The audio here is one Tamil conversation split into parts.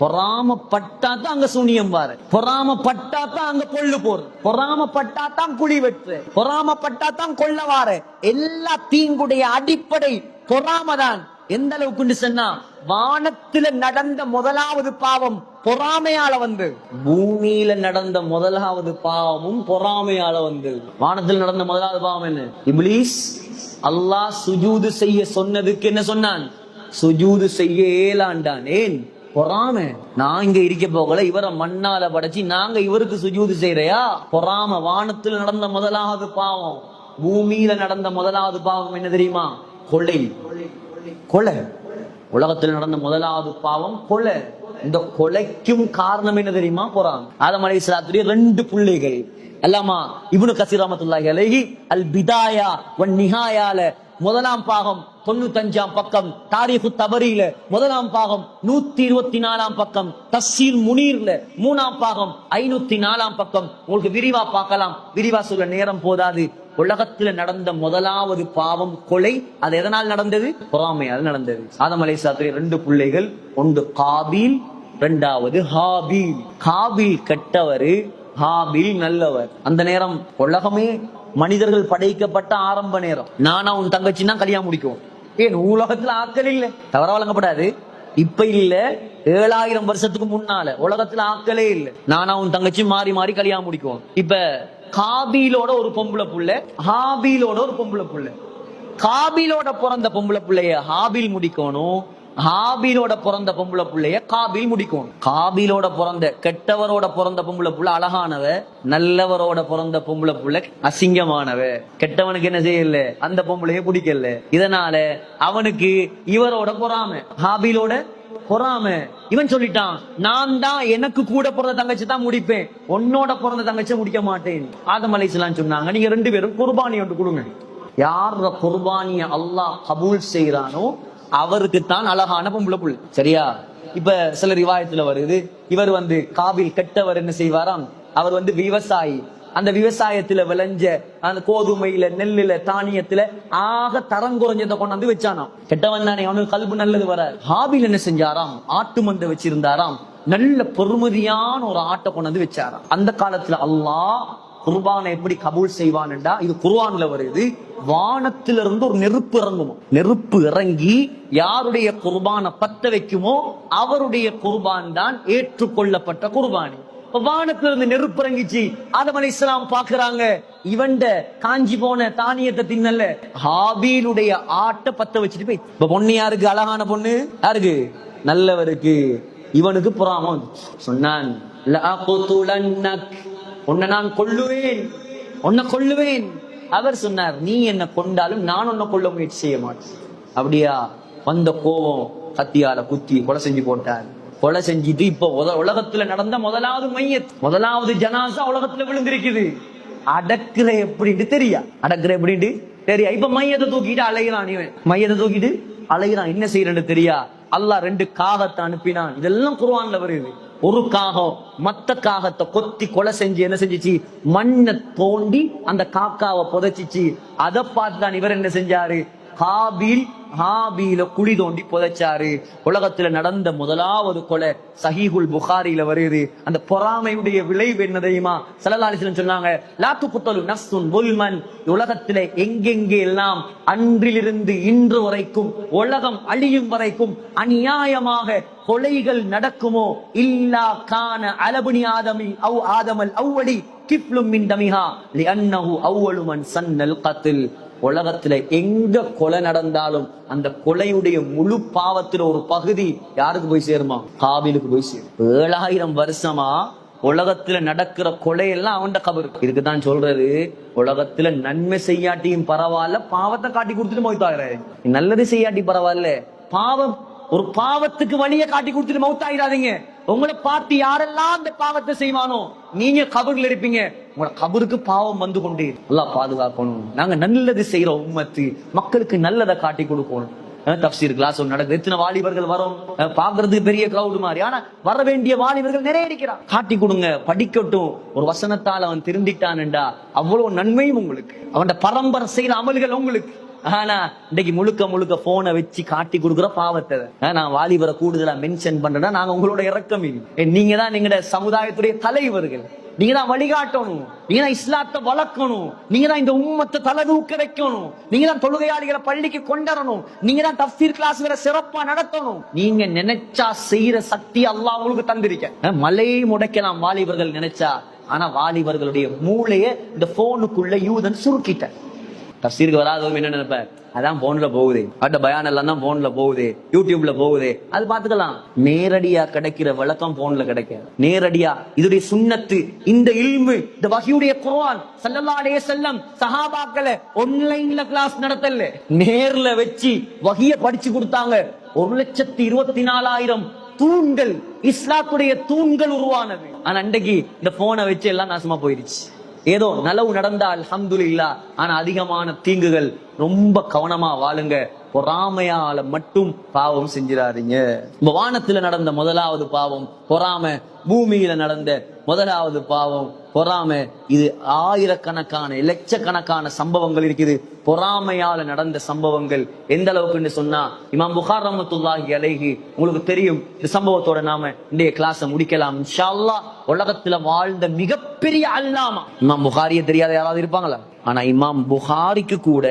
பொறாமப்பட்டா தான் அங்க சூனியம் பாரு பொறாமப்பட்டா தான் அங்க கொள்ளு போற பொறாமப்பட்டா தான் குழி வெட்டு பொறாமப்பட்டா தான் கொள்ள வாரு. எல்லா தீங்குடைய அடிப்படை பொறாமதான். எந்த அளவுக்கு சொன்னா வானத்துல நடந்த முதலாவது பாவம் பொறாமையால வந்து. பூமியில நடந்த முதலாவது பாவமும் பொறாமையால வந்து. வானத்தில் நடந்த முதலாவது பாவம் என்ன? இப்லீஸ் அல்லாஹ் சுஜூது செய்ய சொன்னதுக்கு என்ன சொன்னான்? சுஜூது செய்ய ஏலாண்டான் ஏன்? பொறாம. நான் இங்க இருக்க போகல இவரை மண்ணால படைச்சு நாங்க இவருக்கு சுஜூது செய்யறையா? பொறாம. வானத்தில் நடந்த முதலாவது பாவம். பூமியில நடந்த முதலாவது பாவம் என்ன தெரியுமா? கொலை கொலை உலகத்தில் நடந்த முதலாவது பாவம் கொலை இந்த கொலைக்கும் காரணம் என்ன தெரியுமா? பொறாம. ஆதம் அலைஹிஸ்ஸலாத்துடைய ரெண்டு பிள்ளைகள். அல்லாமா இவனு கசீர் ரஹ்மத்துல்லாஹி அல் பிதாயா ஒன் நிஹாயால முதலாம் பாகம் தொண்ணூத்தஞ்சாம் பக்கம். தாரிஃபு தபரியில முதலாம் பாகம் நூத்தி இருபத்தி நாலாம் பக்கம். தஸ்ஸீர் முனீர்ல மூணாம் பாகம் ஐநூத்தி நாலாம் பக்கம். உங்களுக்கு விரிவா பார்க்கலாம். விரிவா சொல்ல நேரம் போதாது. உலகத்துல நடந்த முதலாவது பாவம் கொலை. அது எதனால் நடந்தது? பொறாமையால் நடந்தது. ஆதம் அலைஹிஸ்ஸலாத்துடைய ரெண்டு பிள்ளைகள் ஒன்று காபீல் ரெண்டாவது ஹாபீல். காபீல் கெட்டவரு ஹாபீல் நல்லவர். அந்த நேரம் உலகமே மனிதர்கள் படைக்கப்பட்ட ஆரம்ப நேரம். நானா உன் தங்கச்சின்னா கல்யாணம் முடிக்கும். ஏன் உலகத்துல ஆக்கள் இல்ல? தவற வழங்கப்படாது இப்ப இல்ல ஏழாயிரம் வருஷத்துக்கு முன்னால உலகத்துல ஆக்களே இல்ல. நானா உன் தங்கச்சி மாறி மாறி கல்யாணம் முடிக்கும். இப்ப காபிலோட ஒரு பொம்பளை புள்ள ஹாபிலோட ஒரு பொம்பளை புள்ள. காபிலோட பிறந்த பொம்பளை பிள்ளைய ஹாபில் முடிக்கணும் ஹாபிலோட பிறந்த பொம்பளை பிள்ளைய காபில் முடிக்கணும். காபிலோட பிறந்த கெட்டவரோட பிறந்த பொம்பளை புள்ள அழகானவ நல்லவரோட பிறந்த பொம்பளை புள்ள அசிங்கமானவ. கெட்டவனுக்கு என்ன செய்யல? அந்த பொம்பளைய பிடிக்கல. இதனால அவனுக்கு இவரோட பொறாம. ஹாபிலோட பொறாம. இவன் சொல்லிட்டான் நான் தான் எனக்கு கூட பிறந்த தங்கச்சி தான் முடிப்பேன். உன்னோட பிறந்த தங்கச்சி முடிக்க மாட்டேன். ஆதம் அலைசலாம் சொன்னாங்க நீங்க ரெண்டு பேரும் குர்பானி ஒன்று கொடுங்க. யார குர்பானிய அல்லாஹ் கபூல் செய்யறானோ அவருக்கு தான் அழகான பொம்பளை புள்ள. சரியா? இப்ப சில ரிவாயத்துல வருது இவர் வந்து காபில் கெட்டவர் என்ன செய்வாராம்? அவர் வந்து விவசாயி. அந்த விவசாயத்துல விளைஞ்ச அந்த கோதுமையில நெல்லுல தானியத்துல ஆக தரம் குறைஞ்சதை கொண்டாந்து வச்சானாம். கெட்டவன் தானே அவனுக்கு கல்பு நல்லது வர ஹாபில் என்ன செஞ்சாராம்? ஆட்டு மந்தை வச்சிருந்தாராம். நல்ல பொறுமதியான ஒரு ஆட்டை கொண்டாந்து வச்சாராம். அந்த காலத்துல அல்லாஹ் குர்பானை எப்படி கபூல் செய்வான்டா? இது குர்வான்ல வருது. வானத்திலிருந்து ஒரு நெருப்பு இறங்குமோ? நெருப்பு இறங்கி யாருடைய குர்பானை பத்த வைக்குமோ? அவருடைய குர்பான் தான் ஏற்றுக்கொள்ளப்பட்ட குர்பானி. இப்ப வானத்திலிருந்து நெருப்பு இறங்கிச்சு. ஆதம் அலி இஸ்லாம் பாக்குறாங்க இவண்ட காஞ்சி போன தானியத்தை தின்னல. ஹாபீலுடைய ஆட்டை பத்த வச்சுட்டு போய் இப்ப பொண்ணு யாருக்கு? அழகான பொண்ணு? யாருக்கு? நல்லவருக்கு. இவனுக்கு புறாம சொன்னான் உன்னை நான் கொள்ளுவேன் உன்னை கொள்ளுவேன் அவர் சொன்னார் நீ என்ன கொண்டாலும் நான் உன்னை கொள்ள முயற்சி செய்ய மாட்டேன். அப்படியா? வந்த கோபம் கத்தியால குத்தி கொலை செஞ்சு போட்டார். கொலை செஞ்சுட்டு இப்ப உலகத்துல நடந்த முதலாவது மையத் முதலாவது ஜனாசா உலகத்துல விழுந்திருக்குது. அடக்குற எப்படின்ட்டு தெரியா? அடக்குற எப்படின்ட்டு தெரியா? இப்ப மையத்தை தூக்கிட்டு அலைகிறான் இவன். மையத்தை தூக்கிட்டு அலைகிறான் என்ன செய்யறன்னு தெரியா? அல்லாஹ் ரெண்டு காகத்தை அனுப்பினான். இதெல்லாம் குருவான்ல வருது. ஒரு காகம் மத்த காகத்தை கொத்தி கொலை செஞ்சு என்ன செஞ்சுச்சு? மண்ணை தோண்டி அந்த காக்காவை புதைச்சிச்சு. அதை பார்த்து தான் இவர் என்ன செஞ்சாரு? காபீல் ஹாபீல குழி தோண்டி புதைச்சாரு. உலகத்துல நடந்த முதலாவது கொலை சஹீகுல் புகாரில வருது. அந்த பொறாமையுடைய விளைவு என்ன தெரியுமா? சொன்னாங்க லாத்து புத்தலு நஃப்சுன் புல்மன் எங்கெங்கே எல்லாம் அன்றிலிருந்து இன்று வரைக்கும் உலகம் அழியும் வரைக்கும் அநியாயமாக கொலைகள் நடக்குமோ இல்லா கான அலபுனி ஆதமி அவ் ஆதமல் அவ்வடி கிப்லும் மின் தமிஹா லிஅன்னஹு அவ்வளுமன் சன்னல் கத்தில் உலகத்துல எங்க கொலை நடந்தாலும் அந்த கொலையுடைய முழு பாவத்துல ஒரு பகுதி யாருக்கு போய் சேருமா? காவிலுக்கு போய் சேரும். ஏழாயிரம் வருஷமா உலகத்துல நடக்கிற கொலையெல்லாம் அவன்ட கபர். இதுக்குதான் சொல்றது உலகத்துல நன்மை செய்யாட்டியும் பரவாயில்ல பாவத்தை காட்டி கொடுத்துட்டு மௌத்தாகிறாரு நல்லது செய்யாட்டி பரவாயில்ல பாவம் ஒரு பாவத்துக்கு வழியை காட்டி கொடுத்துட்டு மௌத்தாயிராதீங்க உங்களை பார்த்து யாரெல்லாம் அந்த பாவத்தை செய்வானோ நீங்க கபர்ல இருப்பீங்க. உங்களை கபருக்கு பாவம் வந்து கொண்டே நல்லா பாதுகாக்கணும். நாங்க நல்லது செய்யற உம்மத்து மக்களுக்கு நல்லதை காட்டி கொடுக்கணும். தப்சீர் கிளாஸ் ஒன்று நடக்குது. எத்தனை வாலிபர்கள் வரும்? பாக்குறதுக்கு பெரிய கிரௌடு மாதிரி. ஆனா வர வேண்டிய வாலிபர்கள் நிறைய இருக்கிறான் காட்டி கொடுங்க படிக்கட்டும். ஒரு வசனத்தால் அவன் திருந்திட்டான்டா அவ்வளவு நன்மையும் உங்களுக்கு. அவன் பரம்பரை செய்யற அமல்கள் உங்களுக்கு. ஆனா இன்னைக்கு முழுக்க முழுக்க போனை வச்சு காட்டி கொடுக்குற பாவத்தை. நான் வாலிபரை கூடுதலா மென்ஷன் பண்றேன்னா நாங்க உங்களோட இறக்கம் இல்லை. நீங்க தான் நீங்க சமுதாயத்துடைய தலைவர்கள். நீங்க தான் வழிகாட்டணும். நீங்க தான் இஸ்லாத்தை வளர்க்கணும். நீங்க தான் இந்த உம்மத்தை தலை தூக்க வைக்கணும். நீங்க தான் தொழுகையாளிகளை பள்ளிக்கு கொண்டரணும் நீங்க தான் தஃசீர் கிளாஸ்களை சிறப்பா நடத்தணும். நீங்க நினைச்சா செய்யற சக்தி அல்லா உங்களுக்கு தந்திருக்க. மலை மலையை முடைக்கலாம் வாலிபர்கள் நினைச்சா. ஆனா வாலிபர்களுடைய மூளைய இந்த போனுக்குள்ள யூதன் சுருக்கிட்ட தப்சீருக்கு வராதவங்க என்ன நினைப்ப? அதான் போன்ல போகுது. அட்ட பயான் எல்லாம் தான் போன்ல போகுது. யூடியூப்ல போகுது. அது பாத்துக்கலாம் நேரடியா கிடைக்கிற விளக்கம் போன்ல கிடைக்க நேரடியா இதுடைய சுண்ணத்து இந்த இல்மு இந்த வகையுடைய குரான் ஸல்லல்லாஹு செல்லம் வஸல்லம் சஹாபாக்களை ஆன்லைன்ல கிளாஸ் நடத்தல நேர்ல வச்சு வகைய படிச்சு கொடுத்தாங்க. ஒரு லட்சத்தி இருபத்தி நாலாயிரம் தூண்கள் இஸ்லாத்துடைய தூண்கள் உருவானது. ஆனா அன்றைக்கு இந்த போனை வச்சு எல்லாம் நாசமா போயிருச்சு ஏதோ நலவு நடந்தால் அல்ஹம்துலில்லாஹ். ஆனா அதிகமான தீங்குகள் ரொம்ப கவனமா வாழுங்க. பொறாமையால மட்டும் பாவம் செஞ்சிடாதீங்க. இப்ப வானத்துல நடந்த முதலாவது பாவம் பொறாமை பூமியில நடந்த முதலாவது பாவம் பொறாமை. இது ஆயிரக்கணக்கான லட்சக்கணக்கான சம்பவங்கள் இருக்குது. பொறாமையால நடந்த சம்பவங்கள் எந்த அளவுக்குன்னு சொன்னா இமாம் புகார் ரமத்துல்லாஹி அலைஹி உங்களுக்கு தெரியும். இந்த சம்பவத்தோட நாம இன்றைய கிளாஸை முடிக்கலாம். இன்ஷா உலகத்துல வாழ்ந்த மிகப்பெரிய அல்லாமா. இமாம் புகாரிய தெரியாத யாராவது இருப்பாங்களா? ஆனா இமாம் புகாரிக்கு கூட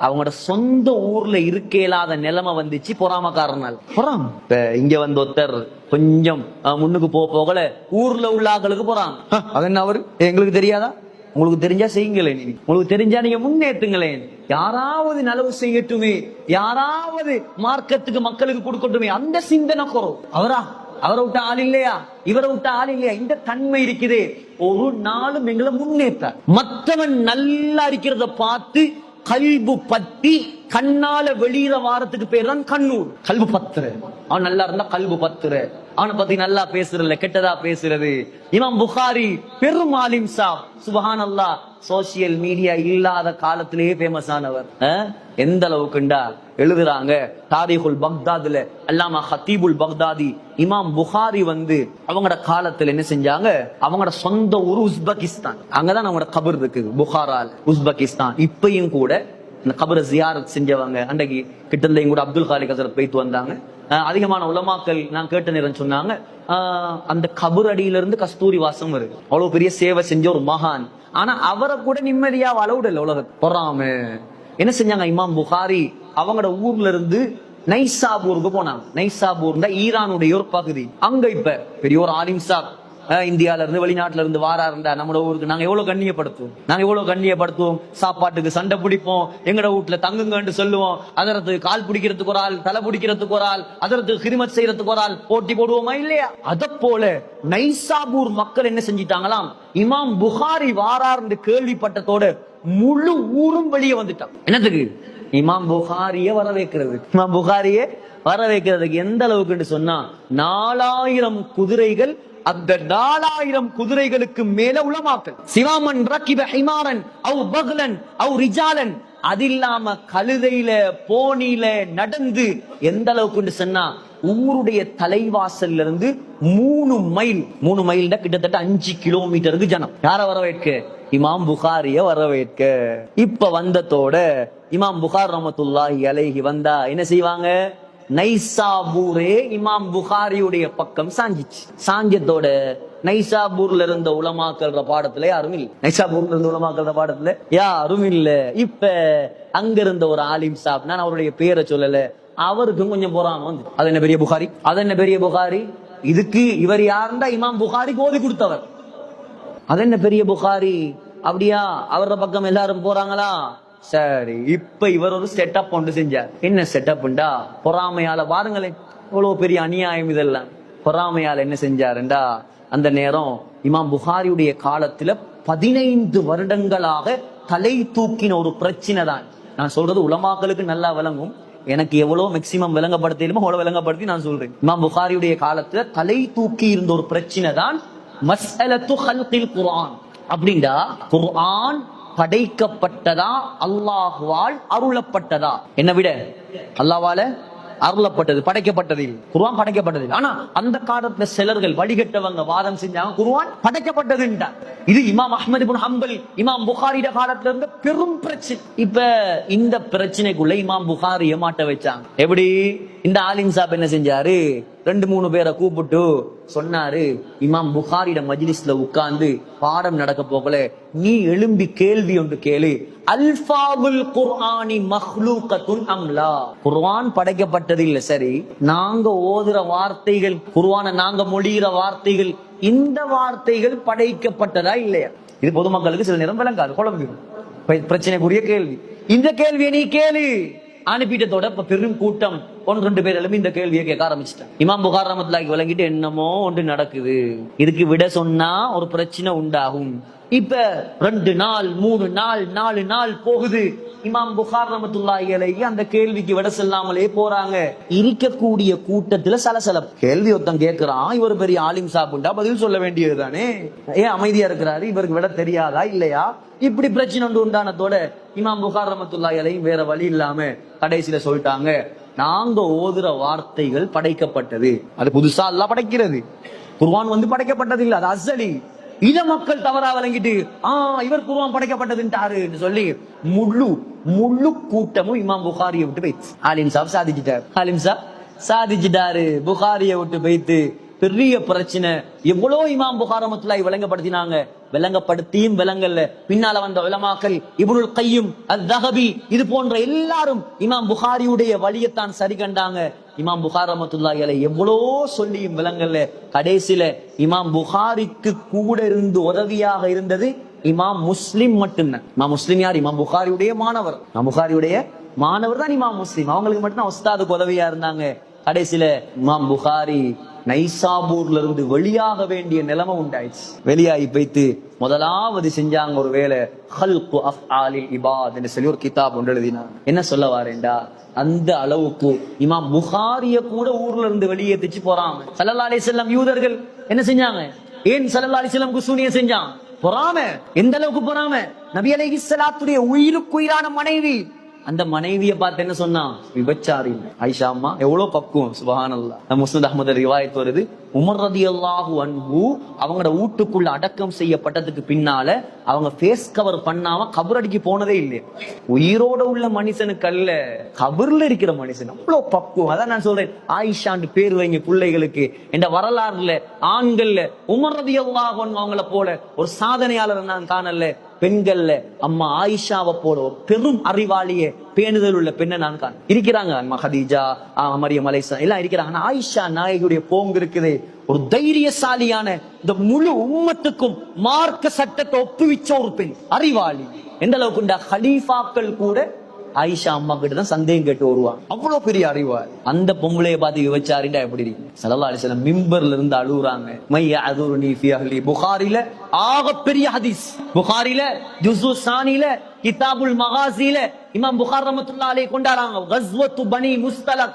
அவங்களோட சொந்த ஊர்ல இருக்க இயலாத நிலைமை வந்துச்சு பொறாமக்காரனால். பொறாம. இங்க வந்து ஒருத்தர் கொஞ்சம் முன்னுக்கு போக போகல ஊர்ல உள்ள ஆக்களுக்கு போறாங்க "ஹ, அது என்ன அவரு? எங்களுக்கு தெரியாதா? உங்களுக்கு தெரிஞ்சா செய்யுங்களேன். உங்களுக்கு தெரிஞ்சா நீங்க முன்னேற்றுங்களேன். யாராவது நலவு செய்யட்டுமே யாராவது மார்க்கத்துக்கு மக்களுக்கு கொடுக்கட்டுமே அந்த சிந்தனை குறவு அவரா? அவரை விட்ட ஆள் இல்லையா? இவரை விட்ட ஆள் இல்லையா? இந்த தன்மை இருக்குதே. ஒரு நாளும் எங்களை முன்னேற்ற. மற்றவன் நல்லா இருக்கிறத பார்த்து கல்பு பற்றி கண்ணால வெளியிற வாரத்துக்கு பேர் தான் கண்ணூர். கல்பு பத்துரு. அவன் நல்லா இருந்தா கல்பு பத்துரு. அவனை பத்தி நல்லா பேசுறதுல கெட்டதா பேசுறது. இமாம் புகாரி பெரும் ஆலிம் சாப். சுபஹான் அல்லா சோசியல் மீடியா இல்லாத காலத்திலேயே ஃபேமஸ் ஆனவர். எந்த அளவுக்குண்டா? எழுதுறாங்க தாரிகுல் பக்தாதுல அல்லாமா ஹத்தீபுல் பக்தாதி. இமாம் புகாரி வந்து அவங்களோட காலத்துல என்ன செஞ்சாங்க? அவங்களோட சொந்த ஊர் உஸ்பெகிஸ்தான். அங்கதான் அவங்களோட கபர் இருக்குது புகாரால். உஸ்பெகிஸ்தான். இப்பயும் கூட இந்த கபர ஜியாரத் செஞ்சவங்க அன்றைக்கு கிட்டத்தையும் கூட அப்துல் காலிக் ஹசரத் போயிட்டு வந்தாங்க. அதிகமான உலமாக்கள் நான் கேட்ட நேரம் சொன்னாங்க அந்த கபர் அடியில இருந்து கஸ்தூரி வாசம் வருது. அவ்வளவு பெரிய சேவை செஞ்ச ஒரு மகான். ஆனா அவரை கூட நிம்மதியா வளவுடல உலக பொறாம. என்ன செஞ்சாங்க இமாம் புகாரி? அவங்களோட ஊர்ல இருந்து நைசாபூருக்கு போனாங்க. நைசாபூர் ஈரானுடைய ஒரு பகுதி. அங்க இப்ப பெரிய ஒரு ஆலிம் சாப் இந்தியால இருந்து வெளிநாட்டுல இருந்து வாராருண்டா நம்மளோட ஊருக்கு. நாங்க எவ்வளவு கண்ணியப்படுத்துவோம்? நாங்க எவ்வளவு கண்ணியப்படுத்துவோம்? சாப்பாட்டுக்கு சண்டை பிடிப்போம். எங்கட வீட்டுல தங்குங்கன்னு சொல்லுவோம். அதற்கு கால் பிடிக்கிறதுக்கு ஒரு ஆள் தலை பிடிக்கிறதுக்கு ஒரு ஆள் அதற்கு ஹிரிமத் செய்யறதுக்கு ஒரு ஆள் போட்டி போடுவோமா இல்லையா? அத போல நைசாபூர் மக்கள் என்ன செஞ்சிட்டாங்களாம்? இமாம் புகாரி வாரார்னு கேள்விப்பட்டதோட முழு ஊரும் வெளியே வந்துட்டான் என்னத்துக்கு? இமாம் புகாரிய வர வைக்கிறது இமாம் புகாரிய வர வைக்கிறதுக்கு எந்த அளவுக்குன்னு சொன்னா நாலாயிரம் குதிரைகள் அந்த நாலாயிரம் குதிரைகளுக்கு மேல உளமாக்கல். சிவாமன் ரக்கிப ஹிமாரன் அவு பகலன் அவு ரிஜாலன். அது இல்லாம கழுதையில போனில நடந்து எந்த அளவுக்கு சொன்னா ஊருடைய தலைவாசல்ல இருந்து மூணு மைல் மூணு மைல் கிட்டத்தட்ட அஞ்சு கிலோமீட்டருக்கு ஜனம். யார வரவேற்க? இமாம் புகாரிய வரவேற்க. இப்ப வந்ததோட இமாம் புகார் ரமத்துல்லாஹி அலைஹி வந்தா என்ன செய்வாங்க? நைசாபூரே இமாம் புகாரியுடைய பக்கம் சாஞ்சிச்சு. சாஞ்சத்தோட நைசாபூர்ல இருந்த உலமாக்கல்ற பாடத்துல யாரும் நைசாபூர்ல இருந்த உலமாக்கல்ற பாடத்துல யாரும் இல்ல. இப்ப அங்க இருந்த ஒரு ஆலிம் சாப் நான் அவருடைய பேரை சொல்லல. அவருக்கும் கொஞ்சம் பொறாம வந்து அது என்ன பெரிய புகாரி? அது என்ன பெரிய புகாரி? இதுக்கு இவர் யாருண்டா இமாம் புகாரி கோதி கொடுத்தவர்? அது என்ன பெரிய புகாரி? அப்படியா? அவரோட பக்கம் எல்லாரும் போறாங்களா? சரி இப்ப இவர் ஒரு செட்டப் ஒன்று செஞ்சார் என்ன செட்டப்ண்டா பொறாமையால பாருங்களேன் இவ்வளவு பெரிய அநியாயம் இதெல்லாம். பொறாமையால என்ன செஞ்சாருண்டா? அந்த நேரம் இமாம் புகாரியுடைய காலத்துல பதினைந்து வருடங்களாக தலை தூக்கின ஒரு பிரச்சனை தான். நான் சொல்றது உலமாக்களுக்கு நல்லா விளங்கும். எனக்கு எவ்வளவு மேக்சிமம் விளங்கப்படுத்தலுமோ அவ்வளவு விளங்கப்படுத்தி நான் சொல்றேன். இமாம் புகாரியுடைய காலத்துல தலை தூக்கி இருந்த ஒரு பிரச்சனை தான். மஸ்அலத்து ஹல்கில் குர்ஆன். அப்படின்டா குர்ஆன் படைக்கப்பட்டதா? அல்லாஹ்வால் அருளப்பட்டதா? என்ன விட. அல்லாஹ்வால அருளப்பட்டது படைக்கப்பட்டதில். குருவான் படைக்கப்பட்டது ஆனா அந்த காலத்துல சிலர்கள் வழிகட்டவங்க வாதம் செஞ்சாங்க குருவான் படைக்கப்பட்டதுன்றார் இது இமாம் அஹ்மது இப்னு ஹம்பல் இமாம் புகாரிட காலத்துல இருந்த பெரும் பிரச்சனை இப்ப இந்த பிரச்சனைக்குள்ள இமாம் புகார் ஏமாட்ட வச்சாங்க. எப்படி? இந்த ஆலிம் சாப் என்ன செஞ்சாரு? ரெண்டு மூணு பேரை கூப்பிட்டு சொன்னாரு இமாம் புகாரிட மஜ்லிஸ்ல உட்கார்ந்து பாடம் நடக்க போகல நீ எழும்பி கேள்வி ஒன்று கேளு. அல்பாபுல் குர்ஆனி மஹ்லூகத்துன் அம்லா குர்ஆன் படைக்கப்பட்டது இல்ல சரி. நாங்க ஓதுற வார்த்தைகள் குர்ஆனை நாங்க மொழிகிற வார்த்தைகள் இந்த வார்த்தைகள் படைக்கப்பட்டதா இல்லையா? இது பொதுமக்களுக்கு சில நேரம் விளங்காது குழம்பிடும் பிரச்சனைக்குரிய கேள்வி. இந்த கேள்வியை நீ கேளு. அனுப்பிட்டதோட இப்ப பெரும் கூட்டம். ஒன்று ரெண்டு பேர் எழுப்பி இந்த கேள்வியை கேட்க ஆரம்பிச்சிட்டேன். இமாம் புகார் ரமத்துல்லாஹி வழங்கிட்டு என்னமோ ஒன்று நடக்குது. இதுக்கு விட சொன்னா ஒரு பிரச்சனை உண்டாகும். இப்ப ரெண்டு நாள் மூணு நாள் நாலு நாள் போகுது. இமாம் புகார் ரமத்துல்லாஹி அந்த கேள்விக்கு விட செல்லாமலே போறாங்க. இருக்கக்கூடிய கூட்டத்துல சலசலப்பு. கேள்வி ஒருத்தன் கேட்கிறான் இவர் பெரிய ஆலிம் சாப்பிட்டா பதில் சொல்ல வேண்டியதுதானே? ஏன் அமைதியா இருக்கிறாரு இவருக்கு விட தெரியாதா இல்லையா? இப்படி பிரச்சனை ஒன்று உண்டானதோட இமாம் புகார் ரமத்துல்லாஹி வேற வழி இல்லாம கடைசியில சொல்லிட்டாங்க. நாங்க ஓதுற வார்த்தைகள் படைக்கப்பட்டது. அது புதுசா எல்லாம் படைக்கிறது. குர்வான் வந்து படைக்கப்பட்டது இல்ல அது அசலி இத மக்கள் தவறா விளங்கிட்டு ஆ இவர் குர்வான் படைக்கப்பட்டதுன்ட்டாருன்னு சொல்லி முழு முழு கூட்டமும் இமாம் புகாரியை விட்டு போயிடுச்சு. ஆலிம் சாப் சாதிச்சிட்டார். ஆலிம் சாப் சாதிச்சிட்டாரு. புகாரியை விட்டு போயிட்டு பெரிய பிரச்சனை. எவ்வளவு இமாம் புகாரமத்துலாய் விளங்கப்படுத்தினாங்க. விளங்கப்படுத்தியும் விளங்கல்ல பின்னால வந்த உலமாக்கள் இப்னுல் கையும் அத்-தஹபி இது போன்ற எல்லாரும் இமாம் புகாரியுடைய வழியைத்தான் சரி கண்டாங்க. இமாம் புகார் ரஹ்மத்துல்லாஹி எவ்வளோ சொல்லியும் விளங்கல்ல கடைசியில இமாம் புகாரிக்கு கூட இருந்து உதவியாக இருந்தது இமாம் முஸ்லிம் மட்டும்தான். இமாம் முஸ்லிம் யார்? இமாம் புகாரியுடைய மாணவர். இமாம் புகாரியுடைய மாணவர் தான் இமாம் முஸ்லிம். அவங்களுக்கு மட்டும்தான் உஸ்தாதுக்கு உதவியா இருந்தாங்க. கடைசியில இமாம் புகாரி நைசாபூர்ல இருந்து வெளியாக வேண்டிய நிலைமை உண்டாயிடுச்சு. வெளியாகி போய்த்து முதலாவது செஞ்சாங்க ஒரு வேலை ஹல்கு இபாத் என்று சொல்லி ஒரு கிதாப் ஒன்று எழுதினாங்க. என்ன சொல்ல வாரேன்டா? அந்த அளவுக்கு இமாம் புகாரிய கூட ஊர்ல இருந்து வெளியேத்திச்சு போறாங்க. சல்லல்லா அலைஹிஸ்ஸலாம் யூதர்கள் என்ன செஞ்சாங்க? ஏன் சல்லல்லா அலைஹிஸ்ஸலாம் குசூனிய செஞ்சாங்க பொறாம. எந்த அளவுக்கு பொறாம? நபி அலைஹிஸ்ஸலாத்துடைய உயிருக்குயிரான மனைவி அந்த மனைவியை பார்த்து என்ன சொன்னான்? விபச்சாரி. ஐஷா அம்மா எவ்வளவு பக்குவம் சுபஹானல்லா. முஸ்னத் அஹமது ரிவாயத் வருது. உமர் ரதியல்லாஹு அன்பு அவங்களோட வீட்டுக்குள்ள அடக்கம் செய்யப்பட்டதுக்கு பின்னால அவங்க ஃபேஸ் கவர் பண்ணாம கபரடிக்கு போனதே இல்லையா. உயிரோட உள்ள மனுஷனுக்கு அல்ல கபர்ல இருக்கிற மனுஷன். அவ்வளவு பக்குவம். அதான் நான் சொல்றேன். ஆயிஷாண்டு பேர் வைங்க பிள்ளைகளுக்கு. என்ற வரலாறுல ஆண்கள்ல உமர் ரதியல்லாஹு அவங்கள போல ஒரு சாதனையாளர் நான் காணல. பெண்கள்ல அம்மா ஆயிஷாவை போல ஒரு பெரும் அறிவாளியே பேணுதல் உள்ள பெண்ணை நான் காண இருக்கிறாங்க. மஹதீஜா ஹதீஜா ஆ, எல்லாம் இருக்கிறாங்க ஆனா ஆயிஷா நாயகியுடைய போங்கு இருக்குது. ஒரு தைரியசாலியான இந்த முழு உம்மத்துக்கும் மார்க்க சட்டத்தை ஒப்புவிச்ச ஒரு பெண் அறிவாளி. எந்த அளவுக்கு இந்த ஹலீஃபாக்கள் கூட ஆயிஷா அம்மா கிட்ட தான் சந்தேகம் கேட்டு வருவாங்க அவ்வளவு பெரிய அறிவா அந்த பொம்பளைய பார்த்து விவச்சாரிண்டா எப்படி? இருக்கு சல்லல்லாஹு அலைஹி மிம்பர்ல இருந்து அழுகுறாங்க மைய அதுரு ஃபி அஹ்லி புகாரில ஆக பெரிய ஹதீஸ். புகாரில ஜுசு சானில கிதாபுல் மகாசில இமாம் புகார் ரஹ்மத்துல்லாஹி கொண்டாடுறாங்க கஸ்வத்து பனி முஸ்தலக்.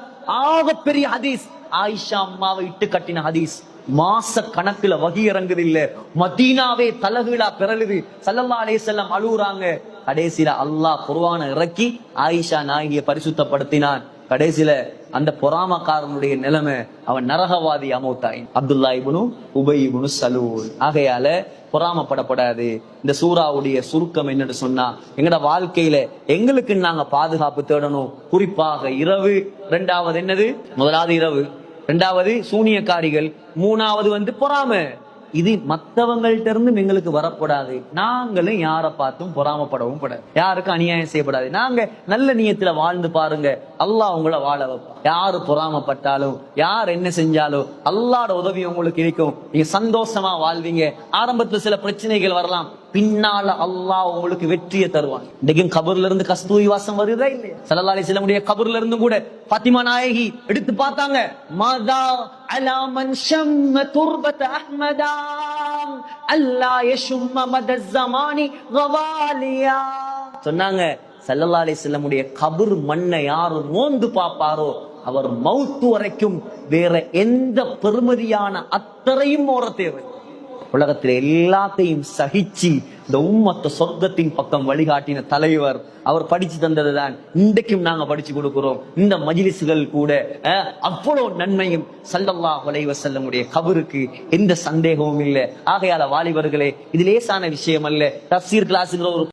பெரிய ஹதீஸ். ஆயிஷா அம்மாவை இட்டு கட்டின ஹதீஸ். மாச கணக்குல வகி இறங்குது இல்ல மதீனாவே தலகுலா பிறழுது சல்லல்லா அலே செல்லம் அழுகுறாங்க கடைசியில அல்லாஹ் குருவான இறக்கி ஆயிஷா நாயகியை பரிசுத்தப்படுத்தினான். கடைசியில அந்த பொறாமக்காரனுடைய நிலைமை அவன் நரகவாதி அமௌத்தாயின். அப்துல்லா இபுனு உபை இபுனு சலூல். ஆகையால பொறாமப்படப்படாது. இந்த சூறாவுடைய சுருக்கம் என்னன்னு சொன்னா எங்கட வாழ்க்கையில எங்களுக்கு நாங்க பாதுகாப்பு தேடணும். குறிப்பாக இரவு ரெண்டாவது என்னது? முதலாவது இரவு. ரெண்டாவது சூனியக்காரிகள் மூணாவது வந்து பொறாமை. இது மத்தவங்கள்ட்ட இருந்தும் எங்களுக்கு வரக்கூடாது நாங்களும் யாரை பார்த்தும் பொறாமப்படவும் கூடாது. யாருக்கும் அநியாயம் செய்யப்படாது. நாங்க நல்ல நியத்துல வாழ்ந்து பாருங்க. அல்லாஹ் உங்களை வாழ வைப்பான். யாரு பொறாமப்பட்டாலும் யார் என்ன செஞ்சாலும் அல்லாட உதவி உங்களுக்கு இருக்கும். நீங்க சந்தோஷமா வாழ்வீங்க. ஆரம்பத்துல சில பிரச்சனைகள் வரலாம். பின்னால அல்லாஹ் உங்களுக்கு வெற்றியை தருவான். இன்னைக்கும் கபர்ல இருந்து கஸ்தூரி வாசம் வருதா இல்லையா? சல்லல்லாஹு அலைஹி வஸல்லம் கபர்ல இருந்து கூட பாத்திமா நாயகி எடுத்து பார்த்தாங்க. மாதா அலா மன் ஷம்ம துர்பத அஹ்மதா அல்லா யஷும்ம மத ஜமானி கவாலியா சொன்னாங்க. சல்லல்லாஹு அலைஹி வஸல்லம் கபர் மண்ணை யாரு நோந்து பாப்பாரோ அவர் மௌத்து வரைக்கும் வேற எந்த பெருமதியான அத்தரையும் ஓர தேவை உலகத்தில் எல்லாத்தையும் சகிச்சு இந்த உம்மத்த சொர்க்கத்தின் பக்கம் வழிகாட்டின தலைவர் அவர் படிச்சு தந்ததுதான். இன்றைக்கும் நாங்க படிச்சு கொடுக்கிறோம். இந்த மஜிலிசுகள் கூட அவ்வளவு நன்மையும் சல்லல்லா அலைஹி செல்லமுடைய கபருக்கு எந்த சந்தேகமும் இல்லை. ஆகையால வாலிபர்களே இது லேசான விஷயம் அல்ல. தப்சீர் கிளாஸுங்கிற ஒரு